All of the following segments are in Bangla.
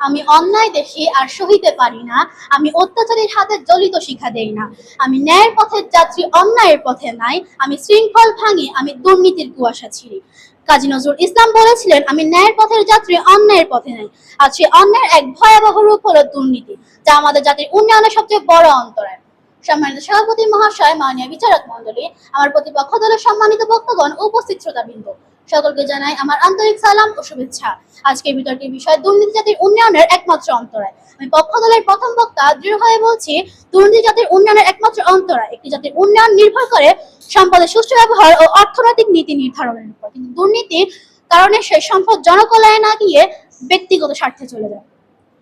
আমি অন্যায় দেখি আর সহিতে পারি না। আমি অত্যাচারীর হাতে জলিত শিখা দেই না। আমি ন্যায়ের পথের যাত্রী, অন্যায়ের পথে নাই। আমি শৃঙ্খল ভাঙি, আমি দুর্নীতির কুয়াশা ছিঁড়ি। কাজী নজরুল ইসলাম বলেছিলেন, আমি ন্যায়ের পথের যাত্রী, অন্যায়ের পথে নাই। আর সেই অন্যায়ের এক ভয়াবহ রূপ হলো দুর্নীতি, যা আমাদের জাতির উন্নয়নের সবচেয়ে বড় অন্তরায়। সম্মানিত সভাপতি মহাশয়, মাননীয় বিচারক মন্ডলী আমার প্রতিপক্ষ দলের সম্মানিত বক্তগণ উপস্থিত শ্রোতাবৃন্দ সকলকে জানাই আমার আন্তরিক সালাম ও শুভেচ্ছা। আজকের বিতর্কের বিষয়, দুর্নীতি জাতির উন্নয়নের একমাত্র অন্তরায়। আমি পক্ষ দলের প্রথম বক্তা দৃঢ় হয়ে বলছি, দুর্নীতি জাতির উন্নয়নের একমাত্র অন্তরায়। একটি জাতির উন্নয়ন নির্ভর করে সম্পদের সুষ্ঠু ব্যবহার ও অর্থনৈতিক নীতি নির্ধারণের উপর। কিন্তু দুর্নীতির কারণে সেই সম্পদ জনকল্যাণে না গিয়ে ব্যক্তিগত স্বার্থে চলে যায়।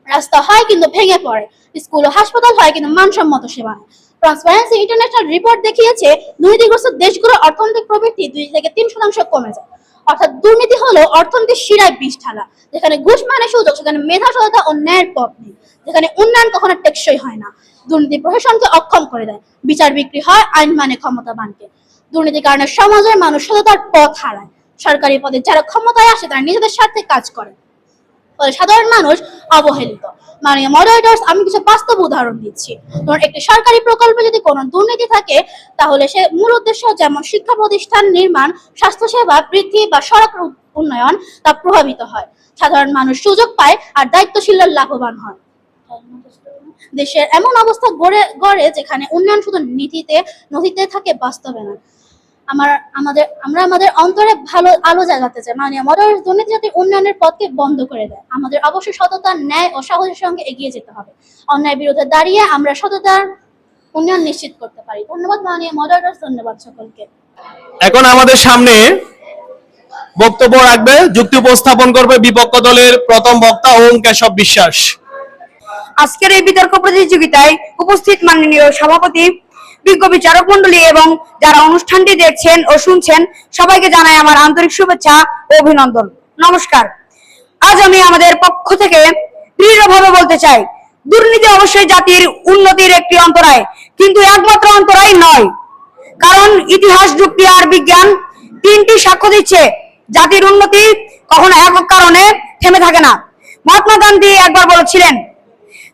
রাস্তা হয় কিন্তু ভেঙে পড়ে, স্কুল ও হাসপাতাল হয় কিন্তু মানসম্মত সেবা ট্রান্সপারেন্সি ইন্টারন্যাশনাল রিপোর্ট দেখিয়েছে, দুর্নীতিগ্রস্ত দেশগুলোর অর্থনৈতিক প্রবৃদ্ধি দুই থেকে তিন শতাংশ কমে যায়। অর্থাৎ দুর্নীতি হলো অর্থনীতির শিরায় বিষ ঢালা, যেখানে ঘুষ মানে সুযোগ, সেখানে মেধা সততা ও ন্যায়ের পথ নেই, যেখানে উন্নয়ন কখনো টেকসই হয় না। দুর্নীতি প্রশাসনকে অক্ষম করে দেয়, বিচার বিক্রি হয়, আইন মানে ক্ষমতাবানকে। দুর্নীতির কারণে সমাজের মানুষ সততার পথ হারায়। সরকারি পদে যারা ক্ষমতায় আসে, তারা নিজেদের স্বার্থে কাজ করে। ফলে সাধারণ মানুষ অবহেলিত। মাননীয় মডারেটর্স আমি কিছু বাস্তব উদাহরণ দিচ্ছি। ধরুন, একটি সরকারি প্রকল্পে যদি কোনো দুর্নীতি থাকে, তাহলে সে মূল উদ্দেশ্য যেমন শিক্ষা প্রতিষ্ঠান নির্মাণ, স্বাস্থ্যসেবা বৃদ্ধি বা সড়ক উন্নয়ন তা প্রভাবিত হয়। সাধারণ মানুষ সুযোগ পায় আর দায়িত্বশীলরা লাভবান হয়। দেশের এমন অবস্থা গড়ে গড়ে যেখানে উন্নয়ন শুধু নীতিতে, নথিতে থাকে, বাস্তবে না আমার আমাদের আমরা আমাদের অন্তরে ভালো আলো জাগাতে চাই। মাননীয় মডারেট দুর্নীতি যাতে উন্নয়নের পথকে বন্ধ করে দেয়। আমাদের অবশ্যই সততা ন্যায় ও সাহসের সঙ্গে এগিয়ে যেতে হবে। অন্যায় বিরুদ্ধে দাঁড়িয়ে আমরা সততার উন্নয়ন নিশ্চিত করতে পারি। ধন্যবাদ মাননীয় মডারেটর ধন্যবাদ সকলকে। এখন আমাদের সামনে বক্তব্য রাখবে যুক্তি উপস্থাপন করবে বিপক্ষ দলের প্রথম বক্তা ওম কেশব বিশ্বাস। আজকের এই বিতর্ক প্রতিযোগিতায় উপস্থিত মাননীয় সভাপতি বিজ্ঞ বিচারক মন্ডলী এবং যারা অনুষ্ঠানটি দেখছেন ও শুনছেন, সবাইকে জানাই আমার আন্তরিক শুভেচ্ছা ও অভিনন্দন। নমস্কার। আজ আমি আমাদের পক্ষ থেকে দৃঢ়ভাবে বলতে চাই, দুর্নীতি অবশ্যই জাতির উন্নতির একটি অন্তরায়, কিন্তু একমাত্র অন্তরায় নয়। কারণ ইতিহাস, যুক্তি আর বিজ্ঞান তিনটি সাক্ষ্য দিচ্ছে, জাতির উন্নতি কখনো একক কারণে থেমে থাকে না। মহাত্মা গান্ধী একবার বলেছিলেন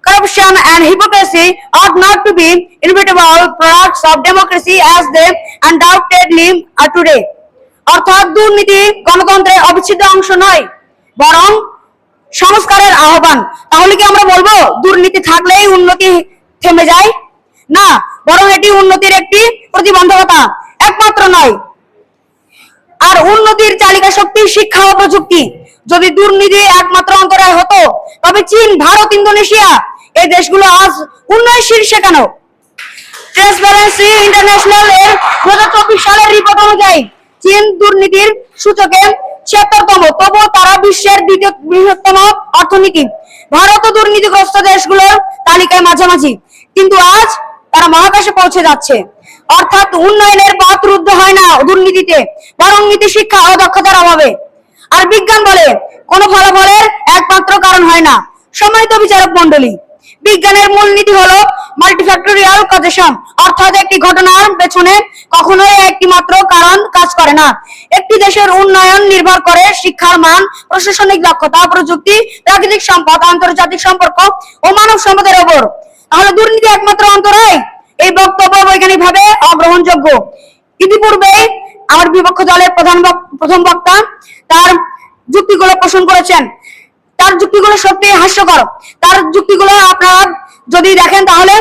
corruption and hypocrisy ought not to be inevitable products of democracy as they undoubtedly are today. অর্থাৎ দুর্নীতি গণতন্ত্রের অবিচ্ছেদ্য অংশ নয়, বরং সংস্কারের আহ্বান। তাহলে কি আমরা বলব, দুর্নীতি থাকলেই উন্নতি থেমে যায়? না, বরং এটি উন্নতির একটি প্রতিবন্ধকতা, একমাত্র নয়। আর উন্নতির চালিকা শক্তি শিক্ষা ও প্রযুক্তি। যদি দুর্নীতি একমাত্র অন্তরায় হতো তবে চীন, ভারত, ইন্দোনেশিয়া। এই দেশগুলো আজ উন্নয়ন শীর্ষে ট্রান্সপারেন্সি ইন্টারন্যাশনাল এর দু হাজার চব্বিশ সালের রিপোর্ট অনুযায়ী চীন দুর্নীতির সূচকে ছিয়াত্তরতম তবুও তারা বিশ্বের দ্বিতীয় বৃহত্তম অর্থনীতি। ভারত ও দুর্নীতিগ্রস্ত দেশগুলোর তালিকায় মাঝামাঝি। কিন্তু আজ তারা মহাকাশে পৌঁছে যাচ্ছে। অর্থাৎ উন্নয়নের পথ রুদ্ধ হয় না দুর্নীতিতে, বরং নীতি শিক্ষা ও দক্ষতার অভাবে। আর বিজ্ঞান বলে কোন ফলাফলের একমাত্র কারণ হয় না। সম্মানিত বিচারক মন্ডলী বিজ্ঞানের মূলনীতি হলো মাল্টিফ্যাক্টোরিয়াল কজেশন অর্থাৎ একটি ঘটনার পেছনে কখনোই একটি মাত্র কারণ কাজ করে না। একটি দেশের উন্নয়ন নির্ভর করে শিক্ষার মান, প্রশাসনিক দক্ষতা, প্রযুক্তি, প্রাকৃতিক সম্পদ, আন্তর্জাতিক সম্পর্ক ও মানব সম্পদের ওপর। তাহলে দুর্নীতি একমাত্র অন্তরায়? এই বক্তব্য বৈজ্ঞানিকভাবে অগ্রহণযোগ্য। ইতিপূর্বে আমার বিপক্ষ দলের প্রধান প্রথম বক্তা, তার যুক্তিগুলো পোষণ করেছেন। তার যুক্তিগুলো সত্যি হাস্যকর। তার যুক্তিগুলো আপনারা যদি দেখেন তাহলে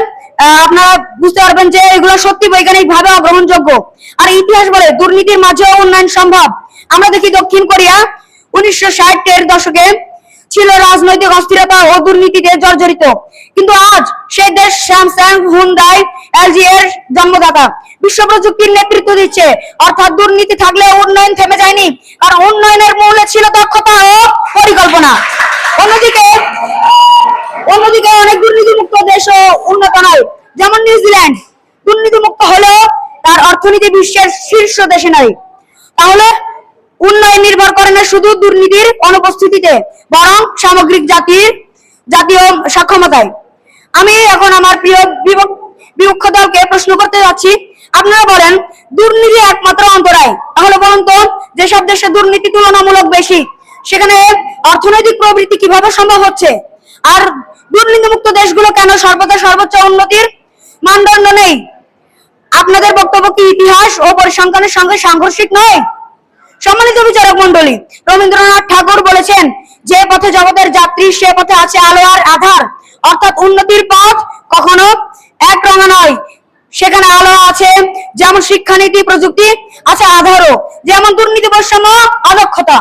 আপনারা বুঝতে পারবেন যে এগুলো সত্যি বৈজ্ঞানিক ভাবে অগ্রহণযোগ্য। আর ইতিহাস বলে, দুর্নীতির মাঝেও উন্নয়ন সম্ভব। আমরা দেখি দক্ষিণ কোরিয়া উনিশশো ষাটের দশকে ছিল রাজনৈতিক অস্থিরতা ও দুর্নীতিতে জর্জরিত। কিন্তু আজ সেই দেশ স্যামসাং, হুন্ডাই, এলজি এর জন্মদাতা। বিশ্ব প্রযুক্তির নেতৃত্ব দিচ্ছে। অর্থাৎ দুর্নীতি থাকলে উন্নয়ন থেমে যায়নি, আর উন্নয়নের মূলে ছিল দক্ষতা ও পরিকল্পনা। অন্যদিকে অন্যদিকে অনেক দুর্নীতিমুক্ত দেশও উন্নত নয়। যেমন নিউজিল্যান্ড, দুর্নীতিমুক্ত হলেও তার অর্থনীতি বিশ্বের শীর্ষ দেশে নয় তাহলে উন্নয়ন নির্ভর করে না শুধু দুর্নীতির অনুপস্থিতিতে, বরং সামগ্রিক জাতির জাতীয় সক্ষমতায়। আমি এখন আমার প্রিয় বিপক- বিপক্ষ দলকে প্রশ্ন করতে যাচ্ছি আপনারা বলেন, দুর্নীতি একমাত্র অন্তরায়। তাহলে বলুন তো, যেসব দেশে দুর্নীতি তুলনামূলক বেশি, সেখানে অর্থনৈতিক প্রবৃত্তি কীভাবে সম্ভব হচ্ছে? আর দুর্নীতিমুক্ত দেশগুলো কেন সর্বদা সর্বোচ্চ উন্নতির মানদণ্ড নেই? আপনাদের বক্তব্য কি ইতিহাস ও পরিসংখ্যানের সঙ্গে সাংঘর্ষিক নয়? সম্মানিত বিচারক মন্ডলী রবীন্দ্রনাথ ঠাকুর বলেছেন, যে পথে জগতের যাত্রী, সে পথে আছে আলো আর আধার। অর্থাৎ উন্নতির পথ কখনো এক রঙা নয় সেখানে আলো আছে, যেমন শিক্ষানীতি, প্রযুক্তি, আছে আধারও, যেমন দুর্নীতি, বৈষম্য অদক্ষতা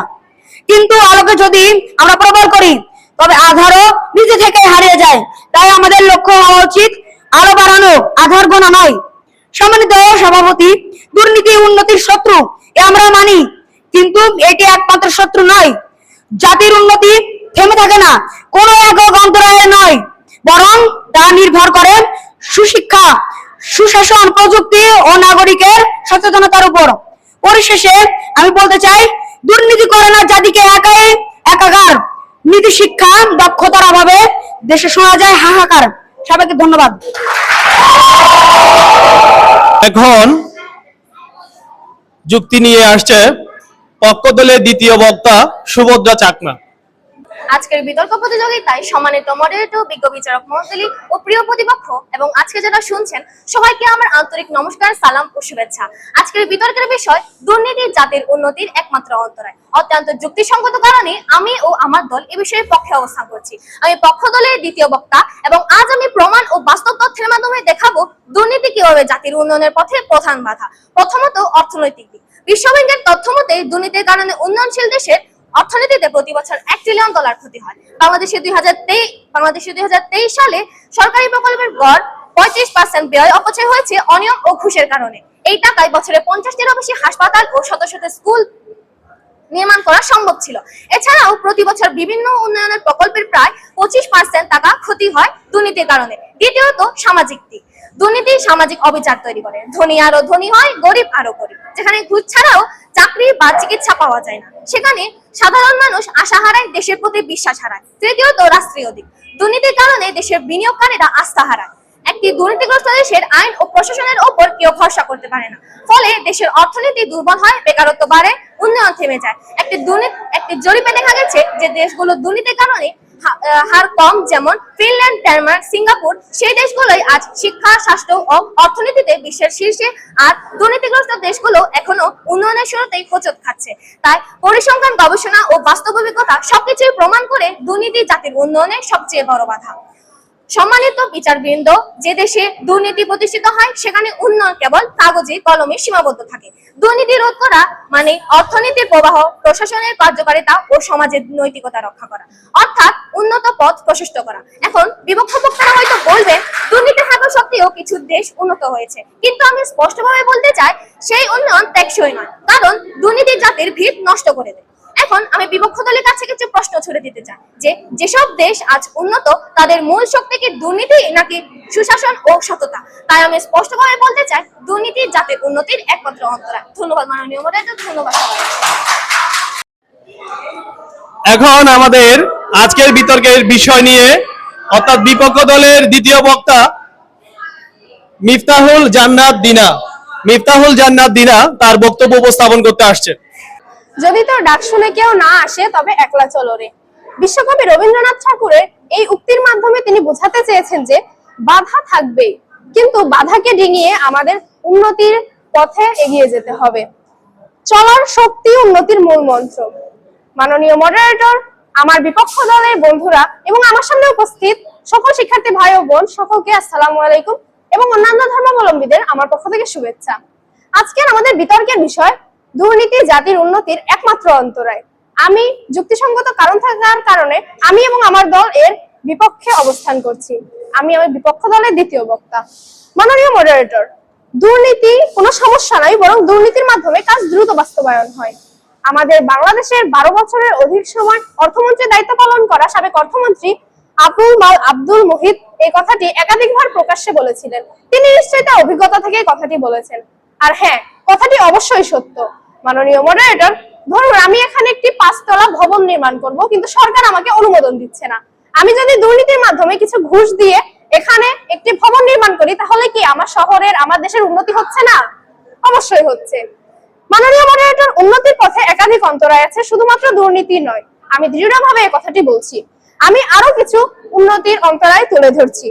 কিন্তু আলোকে যদি আমরা প্রবল করি, তবে আধারও নিজে থেকে হারিয়ে যায়। তাই আমাদের লক্ষ্য হওয়া উচিত আলো বাড়ানো, আধার গোনা নয়। সম্মানিত সভাপতি, দুর্নীতি উন্নতির শত্রু, এ আমরা মানি, কিন্তু এটি একমাত্র শত্রু নয়। জাতির উন্নতি থেমে থাকে না, কোনো একক অন্তরায়ে নয়। বরং তা নির্ভর করে সুশিক্ষা সুশাসন প্রযুক্তি ও নাগরিকের সচেতনতার উপর। পরিশেষে আমি বলতে চাই দুর্নীতি করে না জাতিকে একাই একাগার নীতি, শিক্ষা, দক্ষতার অভাবে দেশে শোনা যায় হাহাকার। সবাইকে ধন্যবাদ। এখন যুক্তি নিয়ে আসছে পক্ষ দলের দ্বিতীয় বক্তা সুভদ্রা চাকমা। আজকের বিতর্ক প্রতিযোগিতায় সম্মানিত মডারেটর বিজ্ঞ বিচারক মন্ডলী ও প্রিয় প্রতিপক্ষ এবং আজকে যারা শুনছেন, সবাইকে আমার আন্তরিক নমস্কার, সালাম ও শুভেচ্ছা। আজকের বিতর্কের বিষয়, দুর্নীতি জাতির উন্নতির একমাত্র অন্তরায়। অত্যন্ত যুক্তিসঙ্গত কারণে আমি ও আমার দল এ বিষয়ে পক্ষে অবস্থান করছি। আমি পক্ষ দলের দ্বিতীয় বক্তা এবং আজ আমি প্রমাণ ও বাস্তব তথ্যের মাধ্যমে দেখাবো দুর্নীতি কীভাবে জাতির উন্নয়নের পথে প্রধান বাধা। প্রথমত অর্থনৈতিক দিক। বিশ্বব্যাংকের তথ্য মতে দুর্নীতির কারণে উন্নয়নশীল দেশের অর্থনীতিতে প্রতি বছর এক ট্রিলিয়ন ডলার ক্ষতি হয়। বাংলাদেশে দুই হাজার তেইশ বাংলাদেশে দুই হাজার তেইশ সালে সরকারি প্রকল্পের গড় পঁয়ত্রিশ পার্সেন্ট ব্যয় অপচয় হয়েছে অনিয়ম ও ঘুষের কারণে। এই টাকায় বছরে পঞ্চাশটিরও বেশি হাসপাতাল ও শত শত স্কুল নির্মাণ করা সম্ভব ছিল। এছাড়াও প্রতি বছর বিভিন্ন উন্নয়নের প্রকল্পের প্রায় পঁচিশ পার্সেন্ট টাকা ক্ষতি হয় দুর্নীতির কারণে। দ্বিতীয়ত সামাজিক দিক। দুর্নীতি সামাজিক অবিচার তৈরি করে। ধনী আরও ধনী হয়, গরিব আরও গরিব। যেখানে ঘুষ ছাড়াও চাকরি বা চিকিৎসা পাওয়া যায় না। সেখানে সাধারণ মানুষ আশা হারায়, দেশের প্রতি বিশ্বাস হারায়। তৃতীয়ত রাষ্ট্রীয় দিক। দুর্নীতির কারণে দেশের বিনিয়োগকারীরা আস্থা হারায়। একটি দুর্নীতিগ্রস্ত দেশের আইন ও প্রশাসনের ওপর কেউ ভরসা করতে পারে না। ফলে দেশের অর্থনীতি দুর্বল হয়, বেকারত্ব বাড়ে, উন্নয়ন থেমে যায়। একটি দুর্নীতি একটি জরিপে দেখা গেছে যে দেশগুলো দুর্নীতির কারণে হার কম যেমন ফিনল্যান্ড, ডেনমার্ক, সিঙ্গাপুর, সেই দেশগুলোই আজ শিক্ষা, স্বাস্থ্য ও অর্থনীতিতে বিশ্বের শীর্ষে। আর দুর্নীতিগ্রস্ত দেশগুলো এখনও উন্নয়নের শুরুতেই খোঁচত খাচ্ছে। তাই পরিসংখ্যান, গবেষণা ও বাস্তব অভিজ্ঞতা সবকিছুই প্রমাণ করে দুর্নীতি জাতির উন্নয়নে সবচেয়ে বড় বাধা। সম্মানিত বিচারবৃন্দ, যে দেশে দুর্নীতি প্রতিষ্ঠিত হয়, সেখানে উন্নয়ন কেবল কাগজে, কলমে সীমাবদ্ধ থাকে। দুর্নীতি রোধ করা মানে অর্থনীতির প্রবাহ, প্রশাসনের কার্যকারিতা ও সমাজের নৈতিকতা রক্ষা করা। অর্থাৎ উন্নত পথ প্রশস্ত করা। এখন বিপক্ষ বক্তারা হয়তো বলবেন, দুর্নীতি থাকা সত্ত্বেও কিছু দেশ উন্নত হয়েছে। কিন্তু আমি স্পষ্টভাবে বলতে চাই, সেই উন্নয়ন টেকসই নয়। কারণ দুর্নীতি জাতির ভিত নষ্ট করে দেয়। এখন আমি বিপক্ষ দলের কাছে কিছু প্রশ্ন ছুড়ে দিতে চাই, যে যেসব দেশ আজ উন্নত, তাদের মূল শক্তি কি দুর্নীতি নাকি সুশাসন ও সততা? তাই আমি স্পষ্টভাবে বলতে চাই, দুর্নীতি জাতির উন্নতির একমাত্র অন্তরায় ধন্যবাদ মাননীয় মডারেটর ধন্যবাদ এখন আমাদের আজকের বিতর্কের বিষয় নিয়ে, অর্থাৎ বিপক্ষ দলের দ্বিতীয় বক্তা মিফতাহুল জান্নাত দিনা, মিফতাহুল জান্নাত দিনা তার বক্তব্য উপস্থাপন করতে আসছে যদি তোর ডাক শুনে কেউ না আসে, তবে একলা চলো রে। বিশ্বকবি রবীন্দ্রনাথ ঠাকুরের এই উক্তির মাধ্যমে তিনি বোঝাতে চেয়েছেন যে, বাধা থাকবেই কিন্তু বাধাকে ডিঙিয়ে আমাদের উন্নতির পথে এগিয়ে যেতে হবে। চলার শক্তি উন্নতির মূল মন্ত্র। মাননীয় মডারেটর আমার বিপক্ষ দলের বন্ধুরা এবং আমার সামনে উপস্থিত সকল শিক্ষার্থী ভাই ও বোন, সকলকে আসসালামু আলাইকুম এবং অন্যান্য ধর্মাবলম্বীদের আমার পক্ষ থেকে শুভেচ্ছা। আজকের আমাদের বিতর্কের বিষয় দুর্নীতি জাতির উন্নতির একমাত্র অন্তরায়। আমি যুক্তিসঙ্গত কারণ থাকার কারণে আমি এবং আমার দল এর বিপক্ষে অবস্থান করছি। আমি আমার বিপক্ষ দলের দ্বিতীয় বক্তা। মাননীয় মডারেটর দুর্নীতি কোনো সমস্যা নয়, বরং দুর্নীতির মাধ্যমে কাজ দ্রুত বাস্তবায়ন হয়। আমাদের বাংলাদেশের বারো বছরের অধিক সময় অর্থমন্ত্রীর দায়িত্ব পালন করা সাবেক অর্থমন্ত্রী আবুল মাল আব্দুল মুহিত এই কথাটি একাধিকবার প্রকাশ্যে বলেছিলেন। তিনি নিশ্চয়ই তার অভিজ্ঞতা থেকে কথাটি বলেছেন। আর হ্যাঁ কথাটি অবশ্যই সত্য। মাননীয় মডারেটর ধরুন আমি এখানে একটি পাঁচতলা ভবন নির্মাণ করব, কিন্তু সরকার আমাকে অনুমোদন দিচ্ছে না। আমি যদি দুর্নীতির মাধ্যমে কিছু ঘুষ দিয়ে এখানে একটি ভবন নির্মাণ করি, তাহলে কি আমার শহরের, আমার দেশের উন্নতি হচ্ছে না? অবশ্যই হচ্ছে। মাননীয় মডারেটর উন্নতির পথে একাধিক অন্তরায় আছে, শুধুমাত্র দুর্নীতি নয়। আমি দৃঢ়ভাবে এই কথাটি বলছি। আমি আরও কিছু উন্নতির অন্তরায় তুলে ধরছি।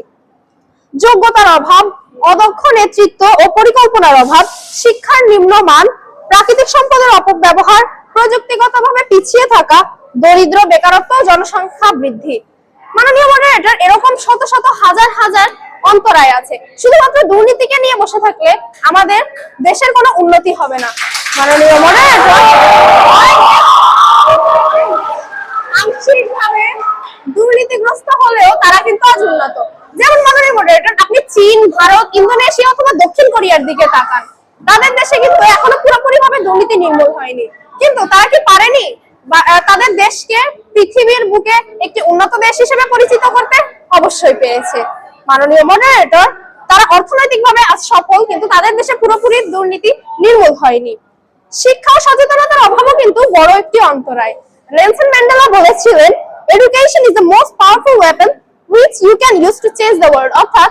যোগ্যতার অভাব, অদক্ষ নেতৃত্ব ও পরিকল্পনার অভাব, শিক্ষার নিম্নমান প্রাকৃতিক সম্পদের অপব্যবহার, প্রযুক্তিগতভাবে পিছিয়ে থাকা, দরিদ্র বেকারত্ব জনসংখ্যা বৃদ্ধি। মাননীয় মডারেটর, এরকম শত শত হাজার হাজার অন্তরায় আছে। শুধুমাত্র দুর্নীতিকে নিয়ে বসে থাকলে আমাদের দেশের কোনো উন্নতি হবে না। মাননীয় মডারেটর, আংশিকভাবে দুর্নীতিগ্রস্ত হলেও তারা কিন্তু আজ উন্নত। যেমন মাননীয় মডারেটর, আপনি চীন, ভারত, ইন্দোনেশিয়া অথবা দক্ষিণ কোরিয়ার দিকে তাকান। তাদের দেশে কিন্তু এখনও পুরোপুরি ভাবে দুর্নীতি নির্মূল হয়নি। কিন্তু তারা কি পারেনি? তাদের দেশকে পৃথিবীর বুকে একটি উন্নত দেশ হিসেবে পরিচিত করতে? অবশ্যই পেরেছে। মাননীয় মডারেটর তারা অর্থনৈতিকভাবে আজ সফল, কিন্তু তাদের দেশে পুরোপুরি দুর্নীতি নির্মূল হয়নি। শিক্ষা ও সচেতনতার অভাবও কিন্তু বড় একটি অন্তরায়। নেলসন ম্যান্ডেলা বলেছিলেন education is the most powerful weapon which you can use to change the world অর্থাৎ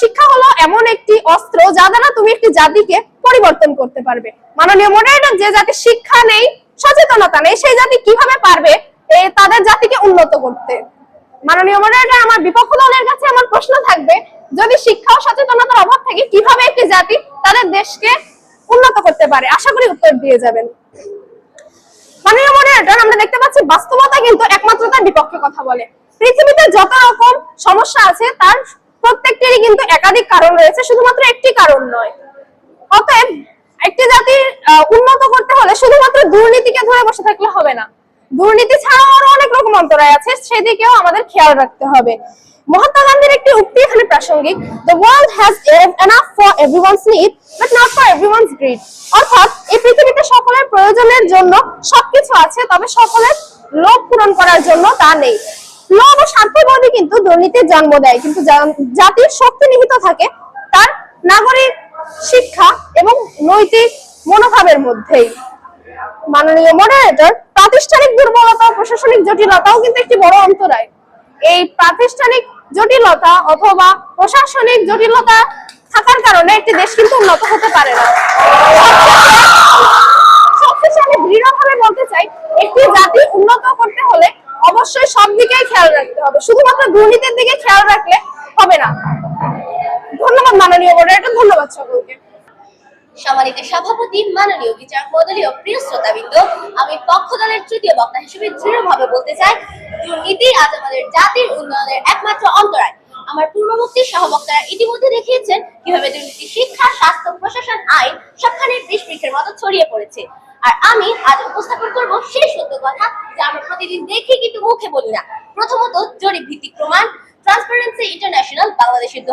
শিক্ষা হলো এমন একটি অস্ত্র যা দ্বারা তুমি একটি জাতিকে পরিবর্তন করতে পারবে। মাননীয় মডারেটর, যে জাতি শিক্ষা নেই, সচেতনতা নেই, সেই জাতি কীভাবে পারবে তাদের জাতিকে উন্নত করতে? মাননীয় মডারেটর, আমার বিপক্ষ দলের কাছে আমার প্রশ্ন থাকবে, যদি শিক্ষা ও সচেতনতার অভাব থাকে, কীভাবে একটি জাতি তাদের দেশকে উন্নত করতে পারে? আশা করি উত্তর দিয়ে যাবেন। মাননীয় মডারেটর, আমরা দেখতে পাচ্ছি বাস্তবতা কিন্তু একমাত্র তার বিপক্ষে কথা বলে। পৃথিবীতে যত রকম সমস্যা আছে, তার প্রত্যেকটিরই কিন্তু একাধিক কারণ রয়েছে, শুধুমাত্র একটি কারণ নয়। অতএব একটি জাতির উন্নত করতে হলে শুধুমাত্র দুর্নীতিকে ধরে বসে থাকলে হবে না। দুর্নীতি ছাড়াও আরও অনেক রকম অন্তরায় আছে, সেদিকেও আমাদের খেয়াল রাখতে হবে। মহাত্মা গান্ধীর একটি উক্তি এখানে প্রাসঙ্গিক the world has enough for everyone's need but not for everyone's greed অর্থাৎ, এই পৃথিবীতে সকলের প্রয়োজনের জন্য সবকিছু আছে, তবে সকলের লোভ পূরণ করার জন্য তা নেই। কিন্তু দুর্নীতির জন্ম দেয়। কিন্তু জাতির শক্তি নিহিত থাকে তার নাগরিক শিক্ষা এবং নৈতিক মনোভাবের মধ্যেই। মাননীয় মডারেটর প্রাতিষ্ঠানিক দুর্বলতা, প্রশাসনিক জটিলতাও কিন্তু একটি বড় অন্তরায়। এই প্রাতিষ্ঠানিক জটিলতা অথবা প্রশাসনিক জটিলতা থাকার কারণে একটি দেশ কিন্তু উন্নত হতে পারে না। সবশেষে আমি দৃঢ়ভাবে বলতে চাই, একটি জাতি উন্নত করতে হলে অবশ্যই সব দিকেই খেয়াল রাখতে হবে। শুধুমাত্র দুর্নীতির দিকে খেয়াল রাখলে হবে না। ধন্যবাদ মাননীয় মডারেটর ধন্যবাদ সকলকে। সম্মানিত সভাপতি, মাননীয় বিচারক মণ্ডলীয় প্রিয় শ্রোতাবৃন্দ, আমি পক্ষ দলের তৃতীয় বক্তা হিসেবে দৃঢ়ভাবে বলতে চাই, দুর্নীতি আজ আমাদের জাতির উন্নয়নের একমাত্র অন্তরায়। আমার পূর্ববর্তী সহবক্তারা ইতিমধ্যে দেখিয়েছেন কীভাবে দুর্নীতি শিক্ষা, স্বাস্থ্য, প্রশাসন, আইন সবখানে বিষ মতো ছড়িয়ে পড়েছে। আর আমি আজ উপস্থাপন করব সেই সত্য কথা যা আমরা প্রতিদিন দেখি কিন্তু মুখে বলি না। প্রথমত, জরিপ ভিত্তিক প্রমাণ ট্রান্সপারেন্সি ইন্টারন্যাশনাল বাংলাদেশের দু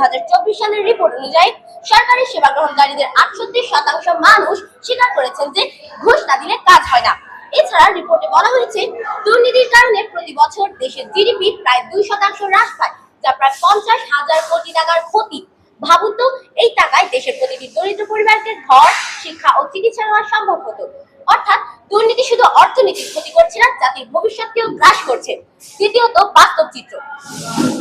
সালের রিপোর্ট অনুযায়ী সরকারি সেবা গ্রহণকারীদের আটষট্টি শতাংশ মানুষ স্বীকার করেছেন যে ঘুষ না দিলে কাজ হয় না। এছাড়া রিপোর্টে বলা হয়েছে, দুর্নীতির কারণে প্রতি বছর দেশের জিডিপি প্রায় দুই শতাংশ হ্রাস পায়, যা প্রায় পঞ্চাশ হাজার কোটি টাকার ক্ষতি। ভাবুন তো, এই টাকায় দেশের প্রতিটি দরিদ্র পরিবারকে ঘর, শিক্ষা ও চিকিৎসা দেওয়া সম্ভব হতো। অর্থাৎ দুর্নীতি শুধু অর্থনীতির ক্ষতি করছে না জাতির ভবিষ্যৎকেও গ্রাস করছে। দ্বিতীয়ত বাস্তব চিত্র।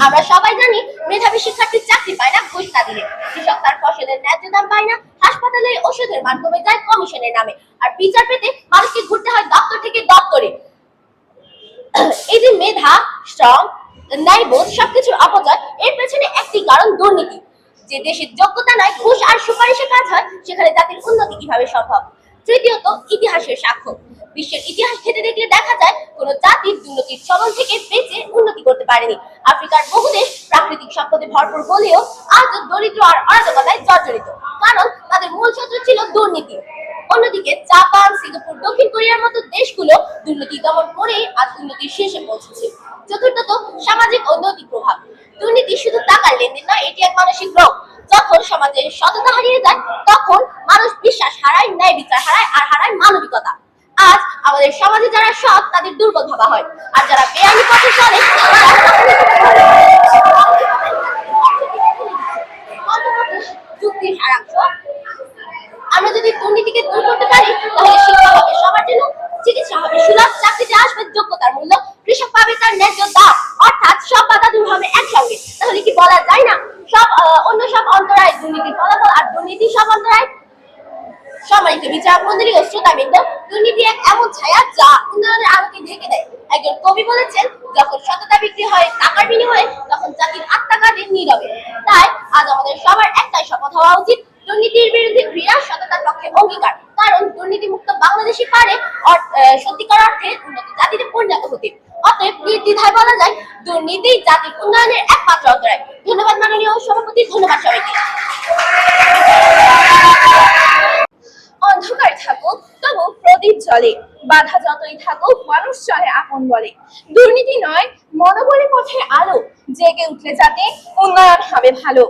আমরা সবাই জানি মেধাবী শিক্ষার্থী চাকরি পায় না, ঘুষ না দিলে। কৃষক তার ফসলের ন্যায্য দাম পায় না, হাসপাতালে ওষুধের মাধ্যমে যায় কমিশনের নামে। আর বিচার পেতে মানুষকে ঘুরতে হয় দপ্তর থেকে দপ্তরে। এই যে মেধা, শ্রম, ন্যায়বোধ, সবকিছুর অপচয়, এর পেছনে একটি কারণ দুর্নীতি। যে দেশের যোগ্যতা নয় ঘুষ আর সুপারিশে কাজ হয়, সেখানে জাতির উন্নতি কীভাবে সম্ভব? তৃতীয়ত ইতিহাসের সাক্ষ্য। বিশ্বের ইতিহাস ঘেটে দেখলে দেখা যায়, কোন জাতির দুর্নীতির চলন থেকে বেঁচে উন্নতি করতে পারেনি। আফ্রিকার বহু দেশ প্রাকৃতিক সম্পদে ভরপুর হলেও আজও দরিদ্র আর অরাজকতায় জর্জরিত। কারণ তাদের মূল শত্রু ছিল দুর্নীতি। অন্যদিকে জাপান, সিঙ্গাপুর, দক্ষিণ কোরিয়ার মতো দেশগুলো দুর্নীতি দমন করে আজ উন্নতির শীর্ষে পৌঁছেছে। চতুর্থত সামাজিক ও নৈতিক প্রভাব। দুর্নীতি শুধু টাকার লেনদেন নয়, এটি এক মানসিক রোগ। যখন সমাজের সততা হারিয়ে যায়, তখন মানুষ বিশ্বাস হারায়, ন্যায় বিচার হারায়, আর হারায় মানবিকতা। আজ আমাদের সমাজে যারা সৎ, তাদের দুর্বল ভাবা হয়। আর যারা বেআইনি পথে চলে আমরা যদি দুর্নীতিকে দূর করতে পারি, তাহলে শিক্ষা হবে সবার জন্য, চিকিৎসা হবে সুলভ, চাকরিতে আসবে যোগ্যতার মূল্য, কৃষক পাবে তার ন্যায্য দাম অর্থাৎ সব বাধা দূর হবে একসঙ্গে তাহলে কি বলা যায় না সব আহ, অন্য সব অন্তরায় দুর্নীতির ফলাফল আর দুর্নীতি সব অন্তরায় মন্ডলী ও শ্রোতাবৃন্দ দুর্নীতি এক এমন ছায়া যা উন্নয়নের আলোকে ঢেকে দেয়। একজন কবি বলেছেন, যখন সততা বিক্রি হয়, টাকার বিনিময়ে, তখন জাতির আত্মা কাটে নীরবে তাই আজ আমাদের সবার একটাই শপথ হওয়া উচিত, দুর্নীতির বিরুদ্ধে ক্রীড়া সততার পক্ষে অঙ্গীকার। কারণ দুর্নীতিমুক্ত বাংলাদেশই পারে সত্যিকার অর্থে উন্নত জাতিতে পরিণত হতে। অতএব নির্দ্বিধায় বলা যায়, দুর্নীতি জাতির উন্নয়নের একমাত্র অন্তরায়। ধন্যবাদ মাননীয় সভাপতি, ধন্যবাদ সবাইকে। জ্বলে বাধা যতই থাকুক, মানুষ চলে আপন বলে। দুর্নীতি নয় মনোবলে পথে আলো জেগে উঠলে যাতে উন্নয়ন হবে ভালো।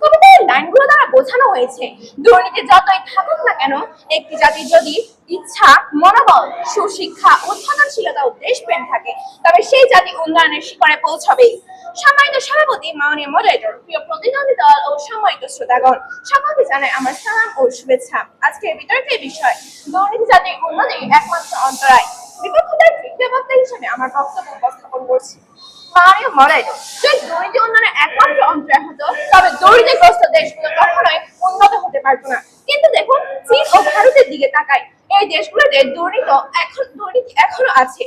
কবিতার লাইনগুলো দ্বারা বোঝানো হয়েছে। দুর্নীতি যতই থাকুক না কেন, একটি জাতির যদি ইচ্ছা, মনোবল, সুশিক্ষা, উৎপাদনশীলতা ও দেশপ্রেম থাকে, তবে সেই জাতি উন্নয়নের শিখরে পৌঁছবে সম্মানিত সভাপতি মাননীয় মডারেটর প্রিয় প্রতিদ্বন্দ্বী দল ও সম্মানিত শ্রোতাগণ, সকলকে জানাই আমার সালাম ও শুভেচ্ছা। আজকের বিতর্কের বিষয়, দুর্নীতি জাতির উন্নতির একমাত্র অন্তরায়। বিপক্ষতার তৃতীয় বক্তা হিসেবে আমার বক্তব্য উপস্থাপন করছি। মাননীয় হরাই যদি দুর্নীতি উন্নয়নের একমাত্র অন্তরায় হতো তবে দরিদ্রগ্রস্ত দেশগুলো কখনোই উন্নত হতে পারতো না। কিন্তু দেখুন, চীন ও ভারতের দিকে তাকাই। এই দেশগুলোতে দুর্নীতি এখন, দুর্নীতি এখনও আছে।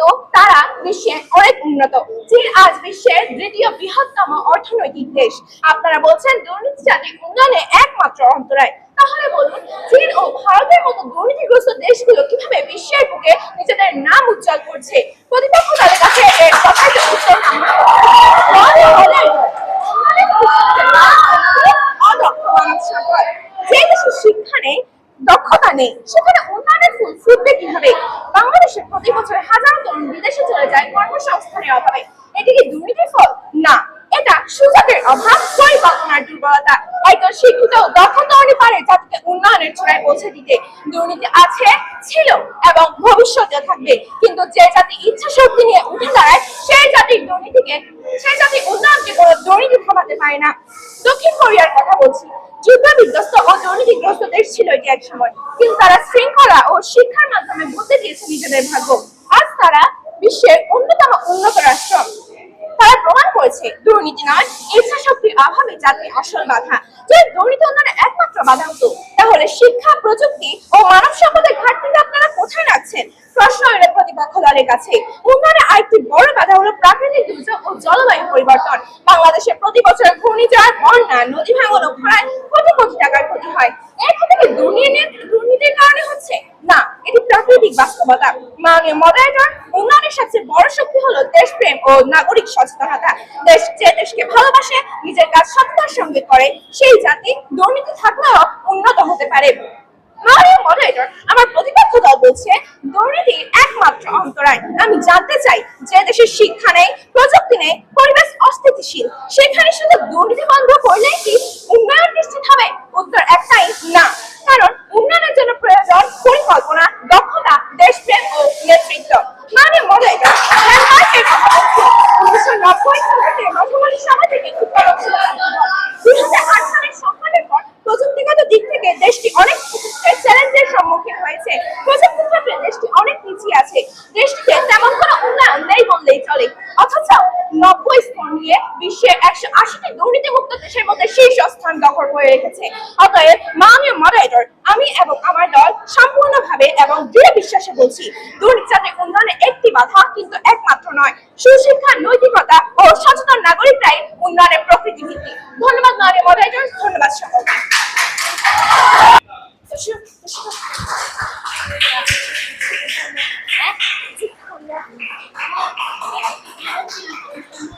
কিন্তু তারা বিশ্বে অনেক উন্নত চীন আজ বিশ্বের দ্বিতীয় বৃহত্তম অর্থনৈতিক দেশ আপনারা বলছেন দুর্নীতি জাতির উন্নয়নে একমাত্র অন্তরায় তাহলে বলুন চীন ও ভারতের মতো দুর্নীতিগ্রস্ত দেশগুলো কীভাবে বিশ্বের বুকে নিজেদের নাম উজ্জ্বল করছে প্রতিপক্ষ তাদের কাছে এর তো উত্তর যে দেশে শিক্ষা নেই দক্ষতা নেই। সেখানে উন্নয়নের ফুল ফুটবে কীভাবে? বাংলাদেশে প্রতি বছর হাজারো তরুণ বিদেশে চলে যায় কর্মসংস্থানের অভাবে। এটি কি দুর্নীতির ফল? না, এটা সুযোগের অভাব পরিকল্পনার দুর্বলতা। একজন শিক্ষিত ও দক্ষ তরুণী পারে জাতিকে উন্নয়নের চূড়ায় পৌঁছে দিতে। দুর্নীতি আছে, ছিল এবং ভবিষ্যতে থাকবে। কিন্তু যে জাতি ইচ্ছা শক্তি নিয়ে উঠে দাঁড়ায়, সেই জাতির দুর্নীতিকে সেই জাতির উন্নয়নকে কোনো দুর্নীতি থামাতে পারে না। দক্ষিণ কোরিয়ার কথা বলছি। ও ছিল এটি কিন্তু তারা শৃঙ্খলা ও শিক্ষার মাধ্যমে দিয়েছে নিজেদের ভাগ্য। আজ তারা বিশ্বের অন্যতম উন্নত রাষ্ট্র। তারা প্রমাণ করেছে, দুর্নীতি নয়, ইচ্ছা শক্তির অভাবে জাতির আসল বাধা। যদি দুর্নীতি উন্নয়নের একমাত্র বাধা হতো, তাহলে শিক্ষা, প্রযুক্তি ও মানব সম্পদের ঘাটতিকে কোথায় রাখছেন প্রশ্ন এলো প্রতিপক্ষ দলের কাছে। উন্নয়নের আরেকটি বড় বাধা হলো প্রাকৃতিক দুর্যোগ ও জলবায়ু পরিবর্তন। বাংলাদেশে প্রতি বছর ঘূর্ণিঝড়, বন্যা, নদী ভাঙন ও খরায় কোটি কোটি টাকার ক্ষতি হয়। এর ক্ষতি কি দুর্নীতির কারণে হচ্ছে? না, এটি প্রাকৃতিক বাস্তবতা। মাননীয় উন্নয়নের সবচেয়ে বড় শক্তি হলো ও নাগরিক সচেতনতা। দেশ যে দেশকে ভালোবাসে, নিজের কাজ সততার সঙ্গে করে, সেই জাতি দুর্নীতি থাকলেও উন্নত হতে পারে। মাননীয় মডারেটর আমার প্রতিপক্ষ দল বলছে দুর্নীতি একমাত্র অন্তরায়। আমি জানতে চাই যে দেশের শিক্ষা নেই, প্রযুক্তি নেই, পরিবেশ অস্থিতিশীল। সেখানে শুধু দুর্নীতি বন্ধ করলেই কি হয়েছে। অতএব মা আমি মডারেটর আমি এবং আমার দল সম্পূর্ণভাবে এবং দৃঢ় বিশ্বাসে বলছি দুর্নীতি উন্নয়নে একটি বাধা কিন্তু একমাত্র নয়। সুশিক্ষা, নৈতিকতা ও সচেতন নাগরিকরাই উন্নয়নের প্রকৃতি ভিত্তি ধন্যবাদ মা আমি মডারেটর ধন্যবাদ সকলকে। Thank you.